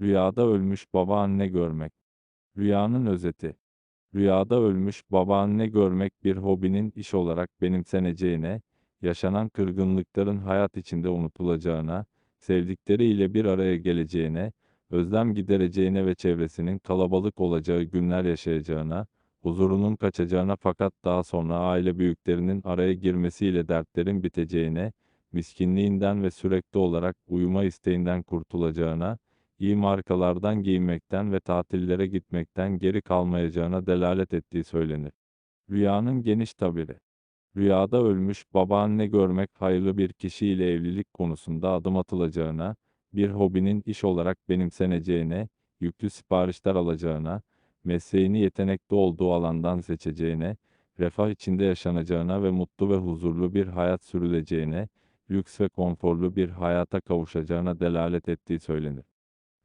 Rüyada ölmüş babaanne görmek. Rüyanın özeti. Rüyada ölmüş babaanne görmek bir hobinin iş olarak benimseneceğine, yaşanan kırgınlıkların hayat içinde unutulacağına, sevdikleriyle bir araya geleceğine, özlem gidereceğine ve çevresinin kalabalık olacağı günler yaşayacağına, huzurunun kaçacağına fakat daha sonra aile büyüklerinin araya girmesiyle dertlerin biteceğine, miskinliğinden ve sürekli olarak uyuma isteğinden kurtulacağına, iyi markalardan giyinmekten ve tatillere gitmekten geri kalmayacağına delalet ettiği söylenir. Rüyanın geniş tabiri. Rüyada ölmüş babaanne görmek hayırlı bir kişiyle evlilik konusunda adım atılacağına, bir hobinin iş olarak benimseneceğine, yüklü siparişler alacağına, mesleğini yetenekli olduğu alandan seçeceğine, refah içinde yaşanacağına ve mutlu ve huzurlu bir hayat sürüleceğine, lüks ve konforlu bir hayata kavuşacağına delalet ettiği söylenir.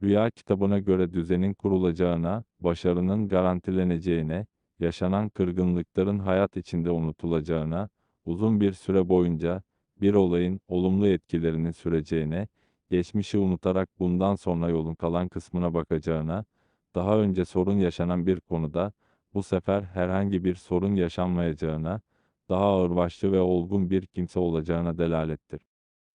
Rüya kitabına göre düzenin kurulacağına, başarının garantileneceğine, yaşanan kırgınlıkların hayat içinde unutulacağına, uzun bir süre boyunca bir olayın olumlu etkilerinin süreceğine, geçmişi unutarak bundan sonra yolun kalan kısmına bakacağına, daha önce sorun yaşanan bir konuda bu sefer herhangi bir sorun yaşanmayacağına, daha ağırbaşlı ve olgun bir kimse olacağına delalettir.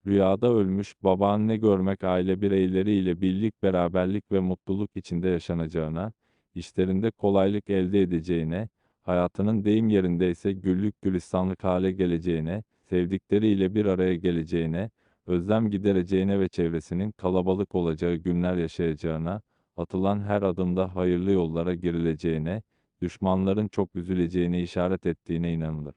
Rüyada ölmüş babaanne görmek aile bireyleriyle birlik, beraberlik ve mutluluk içinde yaşanacağına, işlerinde kolaylık elde edeceğine, hayatının deyim yerinde ise güllük gülistanlık hale geleceğine, sevdikleriyle bir araya geleceğine, özlem gidereceğine ve çevresinin kalabalık olacağı günler yaşayacağına, atılan her adımda hayırlı yollara girileceğine, düşmanların çok üzüleceğine işaret ettiğine inanılır.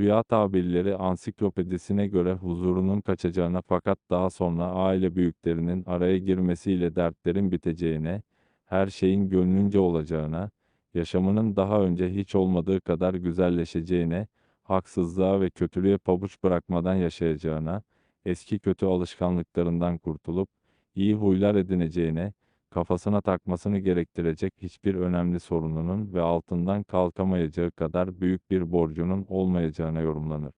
Rüya tabirleri ansiklopedisine göre huzurunun kaçacağına fakat daha sonra aile büyüklerinin araya girmesiyle dertlerin biteceğine, her şeyin gönlünce olacağına, yaşamının daha önce hiç olmadığı kadar güzelleşeceğine, haksızlığa ve kötülüğe pabuç bırakmadan yaşayacağına, eski kötü alışkanlıklarından kurtulup, iyi huylar edineceğine, kafasına takmasını gerektirecek hiçbir önemli sorununun ve altından kalkamayacağı kadar büyük bir borcunun olmayacağına yorumlanır.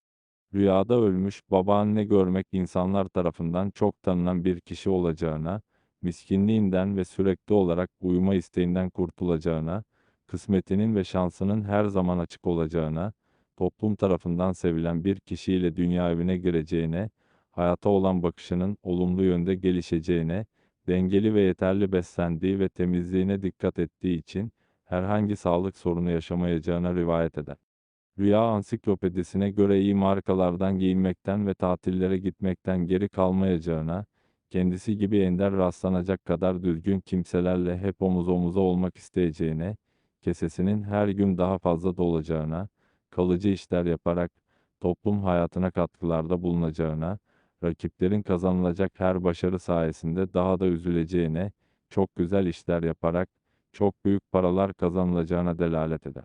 Rüyada ölmüş babaanne görmek insanlar tarafından çok tanınan bir kişi olacağına, miskinliğinden ve sürekli olarak uyuma isteğinden kurtulacağına, kısmetinin ve şansının her zaman açık olacağına, toplum tarafından sevilen bir kişiyle dünya evine gireceğine, hayata olan bakışının olumlu yönde gelişeceğine, dengeli ve yeterli beslendiği ve temizliğine dikkat ettiği için herhangi sağlık sorunu yaşamayacağına rivayet eder. Rüya ansiklopedisine göre iyi markalardan giyinmekten ve tatillere gitmekten geri kalmayacağına, kendisi gibi ender rastlanacak kadar düzgün kimselerle hep omuz omuza olmak isteyeceğine, kesesinin her gün daha fazla dolacağına, kalıcı işler yaparak toplum hayatına katkılarda bulunacağına, rakiplerin kazanılacak her başarı sayesinde daha da üzüleceğine, çok güzel işler yaparak çok büyük paralar kazanılacağına delalet eder.